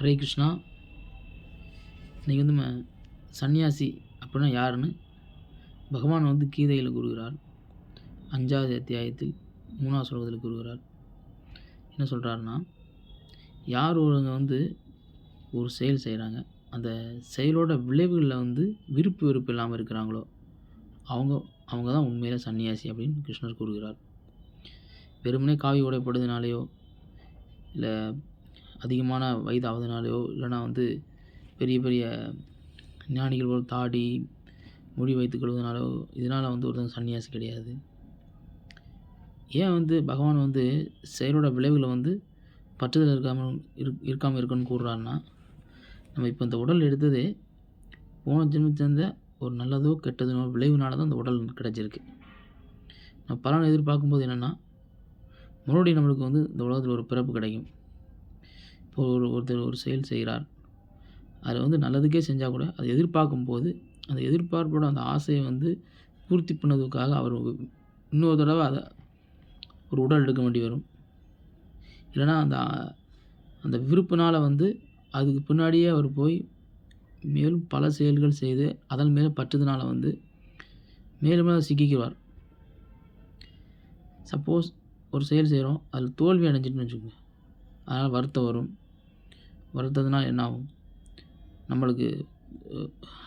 ஹரே கிருஷ்ணா. நீங்கள் வந்து சன்னியாசி அப்படின்னா யாருன்னு? பகவான் வந்து கீதையில் கூறுகிறார். அஞ்சாவது அத்தியாயத்தில் மூணாவது ஸ்லோகத்தில் கூறுகிறார். என்ன சொல்கிறாருன்னா யார் ஒருவங்க வந்து ஒரு செயல் செய்கிறாங்க அந்த செயலோட விளைவுகளில் வந்து விருப்பு வெறுப்பு இல்லாமல் இருக்கிறாங்களோ அவங்க அவங்க தான் உண்மையில் சன்னியாசி அப்படின்னு கிருஷ்ணர் கூறுகிறார். வெறுமனே காவி உடைப்படுறதுனாலையோ இல்லை அதிகமான வயது ஆகுதுனாலையோ இல்லைனா வந்து பெரிய பெரிய ஞானிகள் போல் தாடி முடி வைத்துக் கொள்வதனாலோ இதனால் வந்து ஒருத்தன் சன்னியாசி கிடையாது. ஏன் வந்து பகவான் வந்து செயலோட விளைவுகளை வந்து பற்றுதல் இருக்காமல் இருக் இருக்காமல் இருக்கணும்னு கூறுறாருன்னா நம்ம இப்போ இந்த உடல் எடுத்தது போன ஜென்மத்திலிருந்த ஒரு நல்லதோ கெட்டதோ விளைவுனால தான் இந்த உடல் கிடச்சிருக்கு. நம்ம பலன் எதிர்பார்க்கும்போது என்னென்னா மறுபடியும் நம்மளுக்கு வந்து இந்த உலகத்தில் ஒரு பிறப்பு கிடைக்கும். ஒரு ஒருத்தர் ஒரு செயல் செய்கிறார். அதை வந்து நல்லதுக்கே செஞ்சால் கூட அதை எதிர்பார்க்கும் போது அந்த எதிர்பார்ப்போட அந்த ஆசையை வந்து பூர்த்தி பண்ணதுக்காக அவர் இன்னொரு தடவை அதை ஒரு உடல் எடுக்க வேண்டி வரும். இல்லைனா அந்த அந்த விருப்பினால் வந்து அதுக்கு பின்னாடியே அவர் போய் மேலும் பல செயல்கள் செய்து அதன் மேலே பற்றதுனால வந்து மேலும் மேலே சிக்கிக்குவார். சப்போஸ் ஒரு செயல் செய்கிறோம் அதில் தோல்வி அடைஞ்சிட்டுன்னு வச்சுக்கோங்க. அதனால் வருத்தம் வரும். வருத்தத்தினால் என்ன ஆகும் நம்மளுக்கு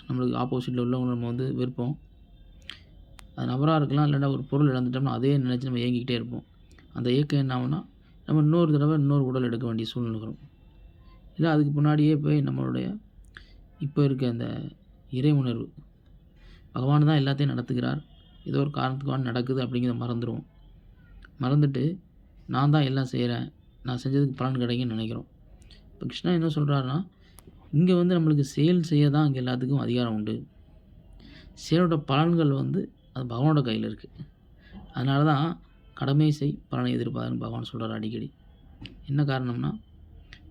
நம்மளுக்கு ஆப்போசிட்டில் உள்ளவங்க நம்ம வந்து விருப்பம் அது நபராக இருக்கலாம் இல்லைன்னா ஒரு பொருள் இழந்துட்டோம்னா அதே நினச்சி நம்ம இயங்கிக்கிட்டே இருப்போம். அந்த இயக்கம் என்ன ஆகும்னா நம்ம இன்னொரு தடவை இன்னொரு உடல் எடுக்க வேண்டிய சூழ்நிலை வரும். இல்லை அதுக்கு முன்னாடியே போய் நம்மளுடைய இப்போ இருக்க அந்த இறை உணர்வு பகவான் தான் எல்லாத்தையும் நடத்துகிறார். ஏதோ ஒரு காரணத்துக்கான நடக்குது அப்படிங்கிறத மறந்துடுவோம் மறந்துட்டு நான் தான் எல்லாம் செய்கிறேன் நான் செஞ்சதுக்கு பலன் கிடைக்கும்னு நினைக்கிறோம். இப்போ கிருஷ்ணா என்ன சொல்கிறாருன்னா இங்கே வந்து நம்மளுக்கு செயல் செய்ய தான் அங்கே எல்லாத்துக்கும் அதிகாரம் உண்டு. செயலோட பலன்கள் வந்து அது பகவானோட கையில் இருக்குது அதனால தான் கடமை செய் பலனை எதிர்பார்ன்னு பகவான் சொல்கிறார் அடிக்கடி. என்ன காரணம்னா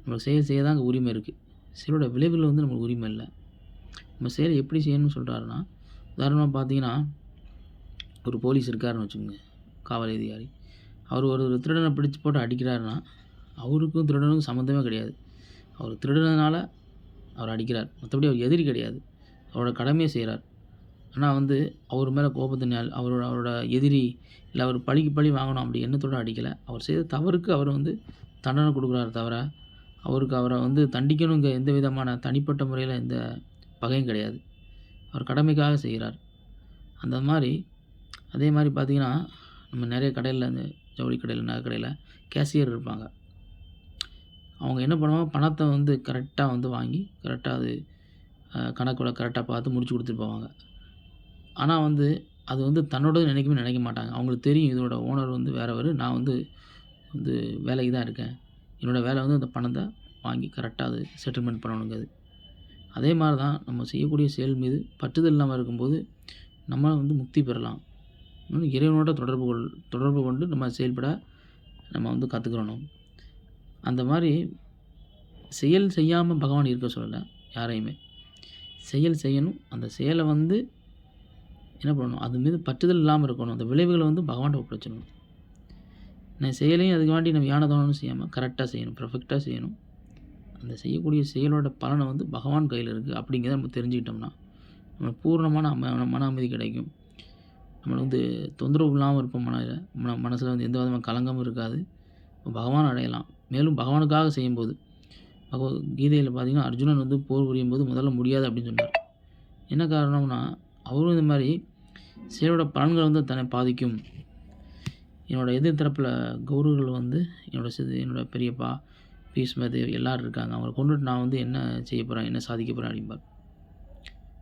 நம்மளுக்கு செயல் செய்ய தான் அங்கே உரிமை இருக்குது செயலோட விளைவில் வந்து நம்மளுக்கு உரிமை இல்லை. நம்ம செயலை எப்படி செய்யணும்னு சொல்கிறாருன்னா உதாரணமாக பார்த்தீங்கன்னா ஒரு போலீஸ் இருக்காருன்னு வச்சுக்கோங்க காவல் அதிகாரி. அவர் ஒரு திருடனை பிடிச்சி போட்டு அடிக்கிறாருன்னா அவருக்கும் திருடனுக்கும் சம்மந்தமே கிடையாது. அவர் திருடினதுனால அவர் அடிக்கிறார். மற்றபடி அவர் எதிரி கிடையாது. அவரோட கடமையை செய்கிறார் ஆனால் வந்து அவர் மேலே கோபத்தினால் அவரோட அவரோட எதிரி இல்லை அவர் பழிக்கு பழி வாங்கணும் அப்படி எண்ணத்தோடு அடிக்கலை. அவர் செய்த தவறுக்கு அவர் வந்து தண்டனை கொடுக்குறாரு தவிர அவருக்கு அவரை வந்து தண்டிக்கணுங்க எந்த விதமான தனிப்பட்ட முறையில் எந்த பகையும் கிடையாது. அவர் கடமைக்காக செய்கிறார். அந்த மாதிரி அதே மாதிரி பார்த்திங்கன்னா நம்ம நிறைய கடையில் இந்த ஜவுளி கடையில் நகை கடையில் கேஷியர் இருப்பாங்க. அவங்க என்ன பண்ணுவாங்க பணத்தை வந்து கரெக்டாக வந்து வாங்கி கரெக்டாக அது கணக்கில் கரெக்டாக பார்த்து முடிச்சு கொடுத்துட்டு போவாங்க. ஆனால் வந்து அது வந்து தன்னோட நினைக்கவே நினைக்க மாட்டாங்க. அவங்களுக்கு தெரியும் இதோட ஓனர் வந்து வேறவர். நான் வந்து வந்து வேலைக்கு தான் இருக்கேன். என்னோடய வேலை வந்து அந்த பணத்தை வாங்கி கரெக்டாக அது செட்டில்மெண்ட் பண்ணணுங்க அது அதே மாதிரி தான் நம்ம செய்யக்கூடிய செயல் மீது பற்றுதல் இல்லாமல் இருக்கும்போது நம்ம வந்து முக்தி பெறலாம். இன்னொன்று இறைவனோட தொடர்பு கொள் தொடர்பு கொண்டு நம்ம செயல்பட நம்ம வந்து கற்றுக்கிறணும் அந்த மாதிரி செயல் செய்யாமல் பகவான் இருக்க சொல்லலை யாரையுமே. செயல் செய்யணும். அந்த செயலை வந்து என்ன பண்ணணும்? அது மீது பற்றுதல் இல்லாமல் இருக்கணும். அந்த விளைவுகளை வந்து பகவான்கிட்ட ஒப்படைச்சிடணும். நான் செயலையும் அதுக்கு வேண்டி நம்ம யானதானும் செய்யாமல் கரெக்டாக செய்யணும் பர்ஃபெக்டாக செய்யணும். அந்த செய்யக்கூடிய செயலோட பலனை வந்து பகவான் கையில் இருக்குது அப்படிங்கிறத நம்ம தெரிஞ்சுக்கிட்டோம்னா நம்ம பூர்ணமான மன மன அமைதி கிடைக்கும். நம்மளை வந்து தொந்தரவு இல்லாமல் இருப்போம் மனதில் மன மனசில் வந்து எந்த விதமான கலங்கமும் இருக்காது. பகவான் அடையலாம். மேலும் பகவானுக்காக செய்யும்போது பகவத் கீதையில் பார்த்திங்கன்னா அர்ஜுனன் வந்து போர் புரியும் போது முதல்ல முடியாது அப்படின்னு சொன்னார். என்ன காரணம்னா அவரும் இந்த மாதிரி செயலோட பலன்கள் வந்து தன்னை பாதிக்கும். என்னோடய எதிர்த்தரப்பில் கௌரவர்கள் வந்து என்னோடய சிது என்னோடய பெரியப்பா பீஷ்மது எல்லோரும் இருக்காங்க. அவங்களை கொண்டுட்டு நான் வந்து என்ன செய்ய போகிறேன் என்ன சாதிக்க போகிறேன் அப்படிம்பார்.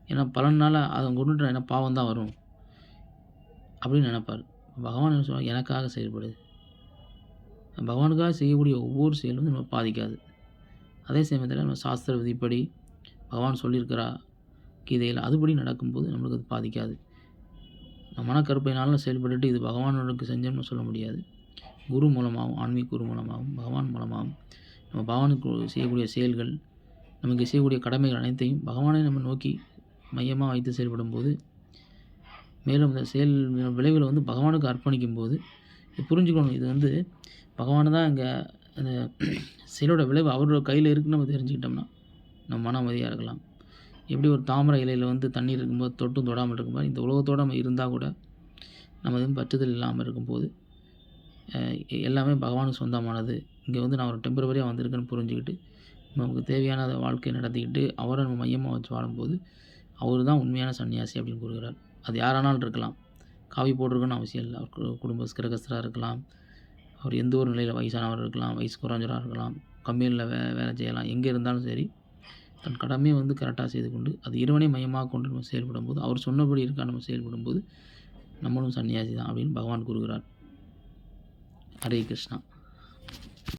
ஏன்னா பலனால் அதை கொண்டுட்டு என்ன பாவம் தான் வரும் அப்படின்னு நினைப்பார். பகவான் என்ன சொல்லுவாங்க எனக்காக செயல்படுது பகவானுக்காக செய்யக்கூடிய ஒவ்வொரு செயலும் வந்து நம்ம பாதிக்காது. அதே சமயத்தில் நம்ம சாஸ்திர விதிப்படி பகவான் சொல்லியிருக்கிறா கீதையில் அதுபடி நடக்கும்போது நம்மளுக்கு அது பாதிக்காது. நம்ம மனக்கருப்பைனாலும் செயல்பட்டுட்டு இது பகவானுக்கு செஞ்சோம்னு சொல்ல முடியாது. குரு மூலமாகவும் ஆன்மீக குரு மூலமாகவும் பகவான் மூலமாகவும் நம்ம பகவானுக்கு செய்யக்கூடிய செயல்கள் நமக்கு செய்யக்கூடிய கடமைகள் அனைத்தையும் பகவானை நம்ம நோக்கி மையமாக வைத்து செயல்படும் போது மேலும் இந்த செயல் விளைவுகளை வந்து பகவானுக்கு அர்ப்பணிக்கும் போது புரிஞ்சுக்கணும். இது வந்து பகவான் தான் இங்கே அந்த செயலோட விளைவு அவரோட கையில் இருக்குன்னு நம்ம தெரிஞ்சுக்கிட்டோம்னா நம்ம மன அமைதியாக இருக்கலாம். எப்படி ஒரு தாமரை இலையில் வந்து தண்ணீர் இருக்கும்போது தொட்டும் தொடாமல் இருக்கும்போது இந்த உலகத்தோடு நம்ம இருந்தால் கூட நம்ம எதுவும் பற்றுதல் இல்லாமல் இருக்கும்போது எல்லாமே பகவானுக்கு சொந்தமானது. இங்கே வந்து நான் ஒரு டெம்பரவரியாக வந்திருக்கேன்னு புரிஞ்சுக்கிட்டு நமக்கு தேவையான அதை வாழ்க்கையை நடத்திக்கிட்டு அவரை நம்ம மையமாக வச்சு வாழும்போது அவர் தான் உண்மையான சன்னியாசி அப்படின்னு கூறுகிறார். அது யாரானாலும் இருக்கலாம். காவி போட்டிருக்கணும்னு அவசியம் இல்லை. அவர் குடும்ப கிரகஸ்தராக இருக்கலாம். அவர் எந்த ஒரு நிலையில் வயசானவர் இருக்கலாம் வயசு குறைஞ்சவராக இருக்கலாம் கம்பெனியில் வே வேலை செய்யலாம் எங்கே இருந்தாலும் சரி தன் கடமையை வந்து கரெக்டாக செய்து கொண்டு அது இறைவனை மையமாக கொண்டு நம்ம செயல்படும்போது அவர் சொன்னபடி இருக்கா நம்ம செயல்படும்போது நம்மளும் சன்னியாசி தான் அப்படின்னு பகவான் கூறுகிறார். ஹரே கிருஷ்ணா.